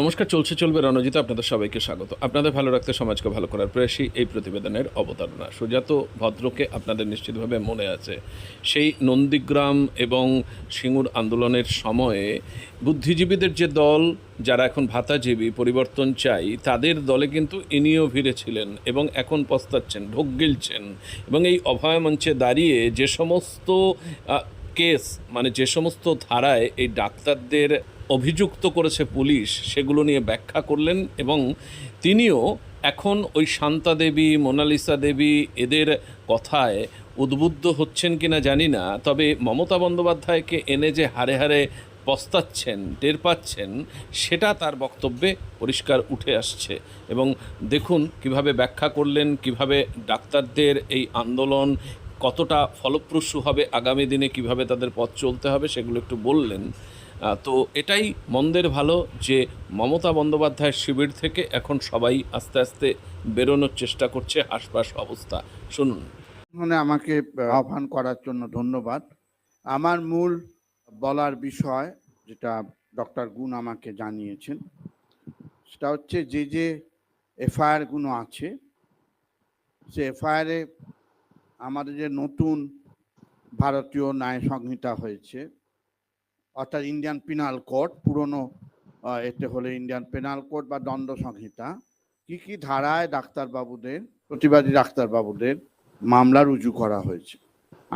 নমস্কার, চলছে, চলবে রণজিত আপনাদের সবাইকে স্বাগত। আপনাদের ভালো রাখতে সমাজকে ভালো করার প্রয়াসী এই প্রতিবেদনের অবতারণা। সুজাত ভদ্রকে আপনাদের নিশ্চিতভাবে মনে আছে। সেই নন্দীগ্রাম এবং সিঙ্গুর আন্দোলনের সময়ে বুদ্ধিজীবীদের যে দল, যারা এখন ভাতাজীবী, পরিবর্তন চাই, তাদের দলে কিন্তু ইনিও ভিড়ে ছিলেন এবং এখন পস্তাচ্ছেন, ঢোক গিলছেন এবং এই অভয় মঞ্চে দাঁড়িয়ে যে সমস্ত কেস মানে যে সমস্ত ধারায় এই ডাক্তারদের অভিযুক্ত করেছে পুলিশ, সেগুলো নিয়ে ব্যাখ্যা করলেন এবং তিনিও এখন ওই শান্তা দেবী, মোনালিসা দেবী এদের কথায় উদ্বুদ্ধ হচ্ছেন কিনা জানি না, তবে মমতা বন্দ্যোপাধ্যায়কে এনে যে হারে হারে পস্তাচ্ছেন, টের পাচ্ছেন, সেটা তার বক্তব্যে পরিষ্কার উঠে আসছে। এবং দেখুন কীভাবে ব্যাখ্যা করলেন, কীভাবে ডাক্তারদের এই আন্দোলন কতটা ফলপ্রসূ হবে, আগামী দিনে কীভাবে তাদের পথ চলতে হবে, সেগুলো একটু বললেন। তো এটাই মন্দের ভালো যে মমতা বন্দ্যোপাধ্যায়ের শিবির থেকে এখন সবাই আস্তে আস্তে বেরোনোর চেষ্টা করছে আশপাশ অবস্থা। শুনুন। মানে আমাকে আহ্বান করার জন্য ধন্যবাদ। আমার মূল বলার বিষয় যেটা ডক্টর গুণ আমাকে জানিয়েছেন, সেটা হচ্ছে যে যে এফআইআরগুলো আছে, সে এফআইআরে আমাদের যে নতুন ভারতীয় ন্যায় সংহিতা হয়েছে অর্থাৎ ইন্ডিয়ান পিনাল কোড পুরনো এতে হলে ইন্ডিয়ান পেনাল কোড বা দণ্ড সংহিতা। কি কি ধারায় ডাক্তারবাবুদের, প্রতিবাদী ডাক্তারবাবুদের মামলা রুজু করা হয়েছে?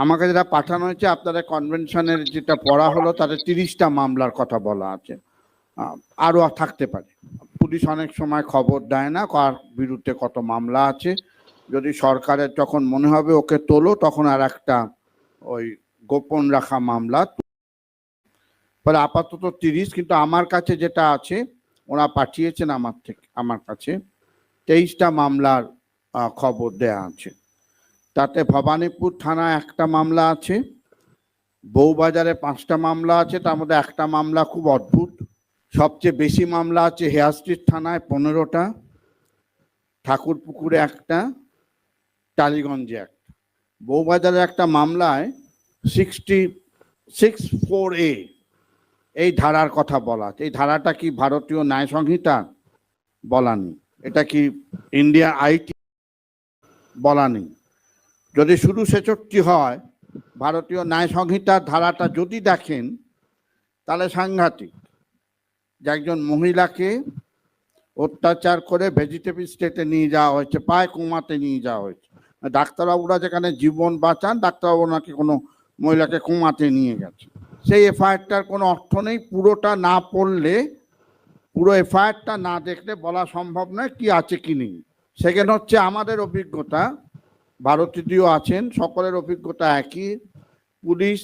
আমাকে যেটা পাঠানো হয়েছে, আপনাদের কনভেনশনের যেটা পড়া হলো, তাতে তিরিশটা মামলার কথা বলা আছে। আরও আরও থাকতে পারে। পুলিশ অনেক সময় খবর দেয় না, কার বিরুদ্ধে কত মামলা আছে। যদি সরকারের যখন মনে হবে ওকে তোলো, তখন আর একটা ওই গোপন রাখা মামলা ফলে আপাতত তিরিশ, কিন্তু আমার কাছে যেটা আছে, ওরা পাঠিয়েছেন আমার থেকে, আমার কাছে। তেইশটা মামলার খবর দেয়া আছে। তাতে ভবানীপুর থানায় একটা মামলা আছে, বউবাজারে পাঁচটা মামলা আছে, তার মধ্যে একটা মামলা খুব অদ্ভুত। সবচেয়ে বেশি মামলা আছে হেয়ার স্ট্রিট থানায় পনেরোটা, ঠাকুরপুকুরে একটা, টালিগঞ্জে একটা। বউবাজারে একটা মামলায় সিক্সটি, সিক্স ফোর এ এই ধারার কথা বলা। এই ধারাটা কি ভারতীয় ন্যায় সংহিতা? বলা নেই। এটা কি ইন্ডিয়া আইটি? বলা নেই। যদি শুধু ছেষট্টি হয়, ভারতীয় ন্যায় সংহিতার ধারাটা যদি দেখেন, তাহলে সাংঘাতিক। যে একজন মহিলাকে অত্যাচার করে ভেজিটেবল স্টেটে নিয়ে যাওয়া হয়েছে, পায়ে কোমাতে নিয়ে যাওয়া হয়েছে। ডাক্তারবাবুরা যেখানে জীবন বাঁচান, ডাক্তারবাবু নাকি কোনো মহিলাকে কোমাতে নিয়ে গেছে সেই এফআইআরটার কোনো অর্থ নেই, পুরোটা না পড়লে, পুরো এফআইআরটা না দেখলে বলা সম্ভব নয় কি আছে কি নেই। সেখানে হচ্ছে আমাদের অভিজ্ঞতা ভারতীয় আছেন, সকলের অভিজ্ঞতা একই। পুলিশ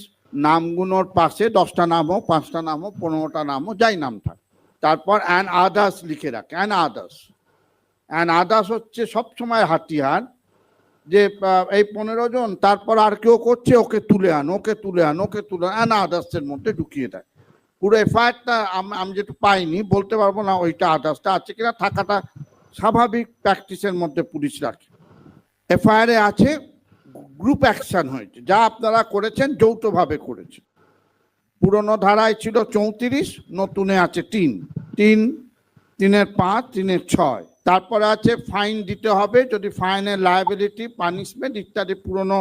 নামগুলোর পাশে দশটা নামও পাঁচটা নামও পনেরোটা নামও যাই নাম থাক। তারপর অ্যান আদার্স লিখে রাখে, অ্যান আদার্স। অ্যান আদার্স হচ্ছে সবসময় হাতিয়ার যে এই পনেরো জন, তারপর আর কেউ করছে, ওকে তুলে আন, ওকে তুলে আন, ওকে তুলে আন আদার্সের মধ্যে ঢুকিয়ে দেয়। পুরো এফআইআরটা আমি যেটা পাইনি, বলতে পারব না ওইটা আদার্সটা আছে কিনা, থাকাটা স্বাভাবিক প্র্যাকটিসের মধ্যে পুলিশ রাখে। এফআইআরে আছে, গ্রুপ অ্যাকশন হয়েছে, যা আপনারা করেছেন, যৌথভাবে করেছেন। পুরনো ধারায় ছিল চৌত্রিশ, নতুনে আছে তিন তিন, তিনের পাঁচ, তিনের ছয়। তারপরে আছে ফাইন দিতে হবে, যদি ফাইনের লায়াবিলিটি পানিশমেন্ট ইত্যাদি পুরনো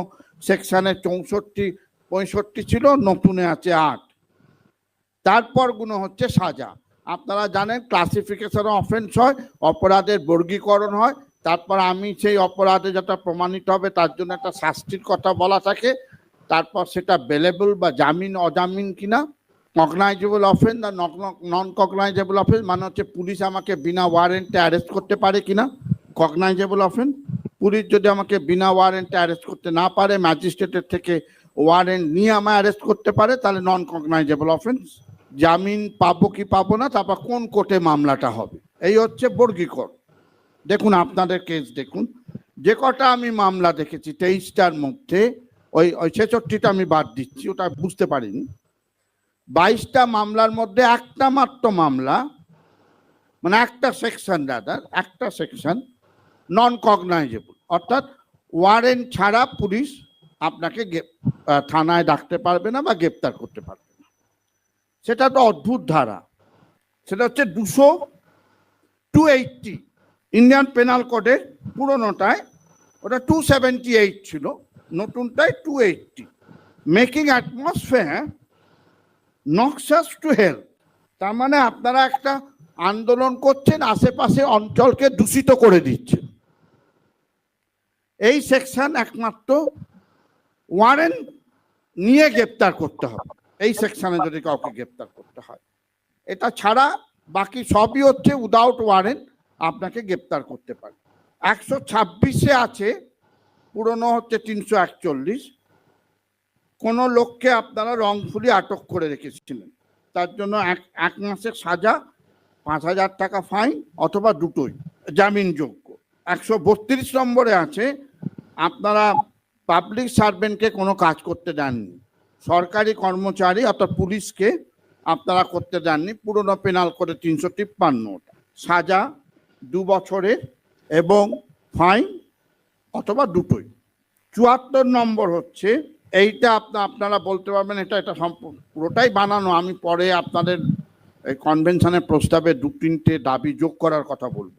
সেকশানে চৌষট্টি, পঁয়ষট্টি ছিল, নতুনে আছে আট। তারপর গুণ হচ্ছে সাজা। আপনারা জানেন ক্লাসিফিকেশন অফেন্স হয়, অপরাধের বর্গীকরণ হয়, তারপর আমি সেই অপরাধে যেটা প্রমাণিত হবে, তার জন্য একটা শাস্তির কথা বলা থাকে, তারপর সেটা বেলেবল বা জামিন, অজামিন কিনা কগনাইজেবল অফেন্স আর নন কগনাইজেবল অফেন্স মানে হচ্ছে পুলিশ আমাকে বিনা ওয়ারেন্টে অ্যারেস্ট করতে পারে কিনা? কগনাইজেবল অফেন্স পুলিশ যদি আমাকে বিনা ওয়ারেন্টে অ্যারেস্ট করতে না পারে ম্যাজিস্ট্রেটের থেকে ওয়ারেন্ট নিয়ে আমায় অ্যারেস্ট করতে পারে, তাহলে নন কগনাইজেবল অফেন্স জামিন পাবো কি পাবো না, তারপর কোন কোর্টে মামলাটা হবে? এই হচ্ছে বর্গীকরণ দেখুন, আপনাদের কেস দেখুন। যে কটা আমি মামলা দেখেছি, তেইশটার মধ্যে, ওই ওই ছেষট্টিটা আমি বাদ দিচ্ছি, ওটা বুঝতে পারিনি। বাইশটা মামলার মধ্যে একটা মাত্র মামলা মানে একটা সেকশন দাদার একটা সেকশন নন কগনাইজেবল অর্থাৎ ওয়ারেন্ট ছাড়া পুলিশ আপনাকে থানায় ডাকতে পারবে না বা গ্রেপ্তার করতে পারবে না। সেটা তো অদ্ভুত ধারা। সেটা হচ্ছে দুশো টু এইটটি ইন্ডিয়ান পেনাল কোডের পুরোনোটায় ওটা টু সেভেন্টি এইট ছিল, নতুনটায় two eighty making atmosphere noxious to health তার মানে আপনারা একটা আন্দোলন করছেন, আশেপাশে অঞ্চলকে দূষিত করে দিচ্ছেন। এই সেকশন একমাত্র ওয়ারেন্ট নিয়ে গ্রেপ্তার করতে হবে। এই সেকশনে যদি কাউকে গ্রেপ্তার করতে হয়। এটা ছাড়া বাকি সবই হচ্ছে উইদাউট ওয়ারেন্ট আপনাকে গ্রেপ্তার করতে পারে। একশো ছাব্বিশে আছে, পুরনো হচ্ছে তিনশো একচল্লিশ। কোনো লোককে আপনারা রংফুলি আটক করে রেখেছিলেন। তার জন্য এক এক মাসের সাজা, পাঁচ হাজার টাকা ফাইন অথবা দুটোই, জামিনযোগ্য। একশো বত্রিশ নম্বরে আছে, আপনারা পাবলিক সার্ভেন্টকে কোনো কাজ করতে দেননি। সরকারি কর্মচারী অর্থাৎ পুলিশকে আপনারা করতে দেননি, পুরনো পেনাল করে তিনশো তিপ্পান্ন সাজা, দু বছরের এবং ফাইন অথবা দুটোই। চুয়াত্তর নম্বর হচ্ছে এইটা আপনা, আপনারা বলতে পারবেন এটা এটা পুরোটাই বানানো। আমি পরে আপনাদের এই কনভেনশনের প্রস্তাবে দু তিনটে দাবি যোগ করার কথা বলব।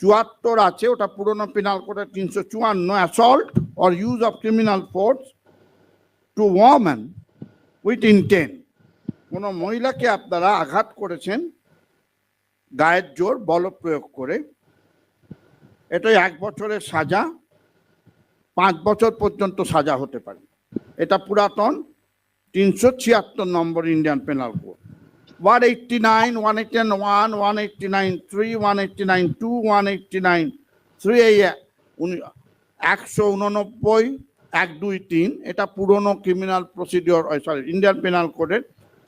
চুয়াত্তর আছে, ওটা পুরনো পেনাল করে তিনশো চুয়ান্ন assault or use of criminal force to women with intent কোনো মহিলাকে আপনারা আঘাত করেছেন, গায়ের জোর, বল প্রয়োগ করে। এটাই এক বছরের সাজা, পাঁচ বছর পর্যন্ত সাজা হতে পারে। এটা পুরাতন, তিনশো ছিয়াত্তর নম্বর Indian penal code one eighty nine one eighty one one eighty nine three one eighty nine two one eighty nine three এই একশো উননব্বই, এক, দুই, তিন, এটা পুরনো criminal procedure sorry Indian penal কোডের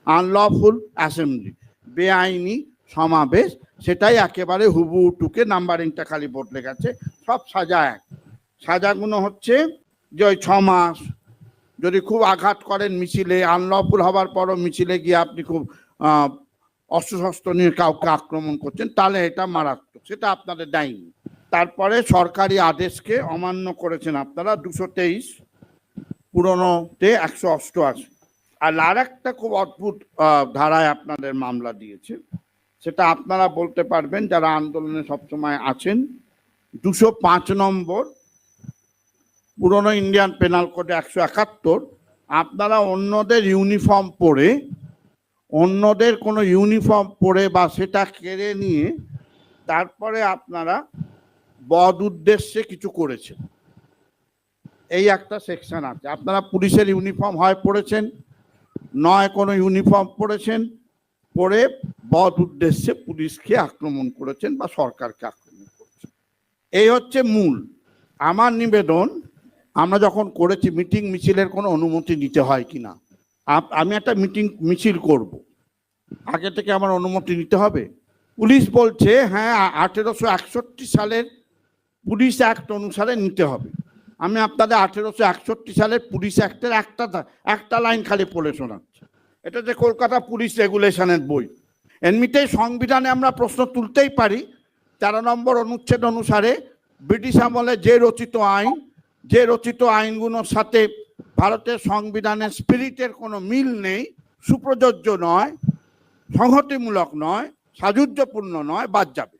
আনলফুল অ্যাসেম্বলি বেআইনি সমাবেশ, সেটাই একেবারে হুবু টুকে নাম্বারিংটা খালি বদলে গেছে, সব সাজা এক। সাজাগুলো হচ্ছে যে ওই ছ মাস যদি খুব আঘাত করেন মিছিলে আনলফুল হবার পরও মিছিলে গিয়ে আপনি খুব অস্ত্রশস্ত্র নিয়ে কাউকে আক্রমণ করছেন, তাহলে এটা মারাত্মক। সেটা আপনাদের দেয়নি তারপরে সরকারি আদেশকে অমান্য করেছেন আপনারা, দুশো তেইশ, পুরনোতে একশো অষ্টআশি। আর আর একটা খুব অদ্ভুত ধারায় আপনাদের মামলা দিয়েছে। সেটা আপনারা বলতে পারবেন, যারা আন্দোলনে সবসময় আছেন, দুশো পাঁচ নম্বর পুরনো ইন্ডিয়ান পেনাল কোডে একশো একাত্তর, আপনারা অন্যদের ইউনিফর্ম পরে, অন্যদের কোনো ইউনিফর্ম পরে বা সেটা কেড়ে নিয়ে তারপরে আপনারা বদ উদ্দেশ্যে কিছু করেছেন। এই একটা সেকশন আছে। আপনারা পুলিশের ইউনিফর্ম হয় পড়েছেন, নয় কোনো ইউনিফর্ম পড়েছেন পরে বদ উদ্দেশ্যে পুলিশকে আক্রমণ করেছেন বা সরকারকে আক্রমণ করেছেন। এই হচ্ছে মূল। আমার নিবেদন আমরা যখন করেছি, মিটিং মিছিলের কোনো অনুমতি নিতে হয় কি না আমি একটা মিটিং, মিছিল করব। আগে থেকে আমার অনুমতি নিতে হবে? পুলিশ বলছে হ্যাঁ আঠেরোশো একষট্টি সালের পুলিশ অ্যাক্ট অনুসারে নিতে হবে। আমি আপনাদের আঠেরোশো একষট্টি সালের পুলিশ অ্যাক্টের একটা একটা লাইন খালি পড়ে শোনাচ্ছি। এটা যে কলকাতা পুলিশ রেগুলেশনের বই। এমনিতেই সংবিধানে আমরা প্রশ্ন তুলতেই পারি। তেরো নম্বর অনুচ্ছেদ অনুসারে ব্রিটিশ আমলে যে রচিত আইন যে রচিত আইনগুলোর সাথে ভারতের সংবিধানের স্পিরিটের কোনো মিল নেই, সুপ্রযোজ্য নয়, সংহতিমূলক নয়, সাযুজ্যপূর্ণ নয়, বাদ যাবে।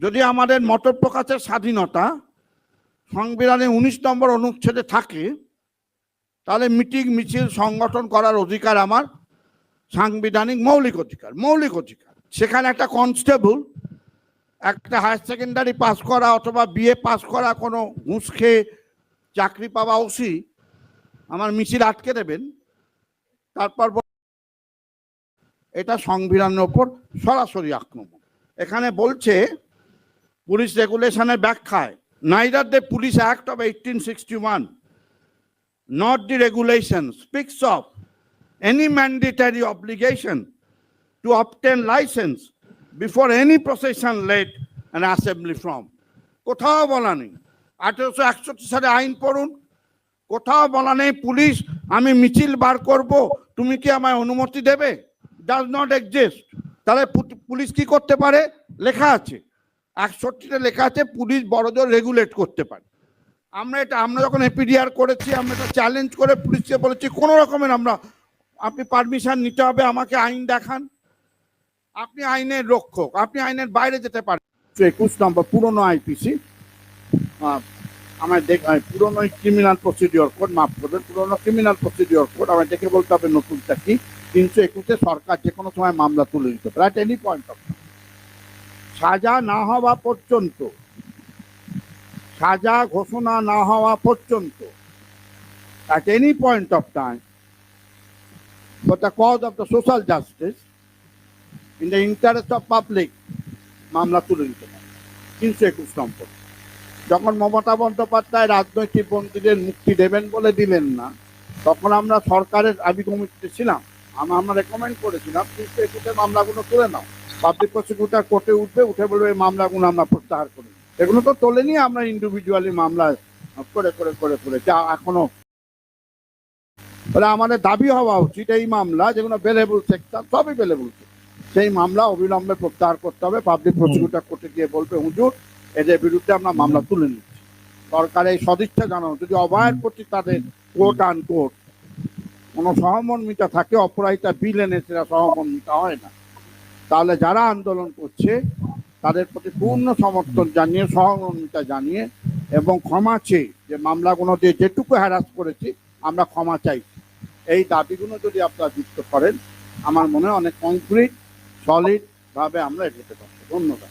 যদি আমাদের মত প্রকাশের স্বাধীনতা সংবিধানে উনিশ নম্বর অনুচ্ছেদে থাকে, তাহলে মিটিং, মিছিল, সংগঠন করার অধিকার আমার সাংবিধানিক মৌলিক অধিকার মৌলিক অধিকার। সেখানে একটা কনস্টেবল, একটা হায়ার সেকেন্ডারি পাস করা অথবা বিএ পাস করা কোনো ঘুষ খেয়ে চাকরি পাওয়া ওসি আমার মিছিল আটকে দেবেন, তারপর এটা সংবিধানের ওপর সরাসরি আক্রমণ এখানে বলছে, পুলিশ রেগুলেশনের ব্যাখ্যায় neither the police act of eighteen sixty one not the regulation speaks of any mandatory obligation to obtain license before any procession led an assembly from. কোথাও বলা নেই আঠেরোশো একষট্টি সালে আইন পড়ুন। কোথাও বলা নেই, পুলিশ, আমি মিছিল বার করব, তুমি কি আমায় অনুমতি দেবে? ডাজ নট এক্সিস্ট তাহলে পুলিশ কি করতে পারে? লেখা আছে। একষট্টিতে লেখা আছে, পুলিশ বড়জোর রেগুলেট করতে পারে। আমরা এটা আমরা যখন এপিডিআর করেছি, আমরা এটা চ্যালেঞ্জ করে পুলিশকে বলেছি, কোনো রকমের আমরা আপনি পারমিশন নিতে হবে, আমাকে আইন দেখান। আপনি আইনের রক্ষক, আপনি আইনের বাইরে যেতে পারেন। একুশ নম্বর, পুরনো আইপিসি আমার দেখ পুরনো ক্রিমিনাল প্রসিডিওর কোড মাফ করবেন, পুরনো ক্রিমিনাল প্রসিডিওর কোড আমার দেখে বলতে হবে নতুনটা কি? তিনশো একুশে সরকার যে কোনো সময় মামলা তুলে দিতে পারে। এট এনি পয়েন্ট অফ সাজা না হওয়া পর্যন্ত, সাজা ঘোষণা না হওয়া পর্যন্ত, at any point of time, for the cause of the social justice, in the interest of public, মামলা তুলে দিতে পারে। তিনশো একুশ নম্বর। যখন মমতা বন্দ্যোপাধ্যায় রাজনৈতিক বন্দীদের মুক্তি দেবেন বলে দিলেন না তখন আমরা সরকারের আবি কমিটিতে ছিলাম। আমরা আমরা রেকমেন্ড করেছিলাম তিনশো একুশের মামলাগুলো তুলে নাও। পাবলিক প্রসিকিউটার কোর্টে উঠবে উঠে বলবে এই মামলাগুলো আমরা প্রত্যাহার করি। এগুলো তো তোলেনি আমরা ইন্ডিভিজুয়ালি মামলা করে করে করে করে যা এখনও। তাহলে আমাদের দাবি হওয়া উচিত এই মামলা যেগুলো বেলেবল সেকশন সবই বেলেবল সেই মামলা অবিলম্বে প্রত্যাহার করতে হবে। পাবলিক প্রসিকিউটর কোর্টে গিয়ে বলবে হুজুর এদের বিরুদ্ধে আমরা মামলা তুলে নিচ্ছি। সরকার এই সদিচ্ছা জানানো, যদি অভয়ের প্রতি তাদের কোর্ট আন কোর্ট কোনো সহমর্মিতা থাকে অপরাহিতা বিল এনে সেটা সহমর্মিতা হয় না। তাহলে যারা আন্দোলন করছে, তাদের প্রতি পূর্ণ সমর্থন জানিয়ে, সহমর্মিতা জানিয়ে এবং ক্ষমা চেয়ে যে মামলাগুলো দিয়ে যেটুকু হ্যারাস করেছি, আমরা ক্ষমা চাইছি এই দাবিগুলো যদি আপনারা যুক্ত করেন, আমার মনে হয় অনেক কংক্রিট সলিডভাবে আমরা এগোতে পারব। ধন্যবাদ।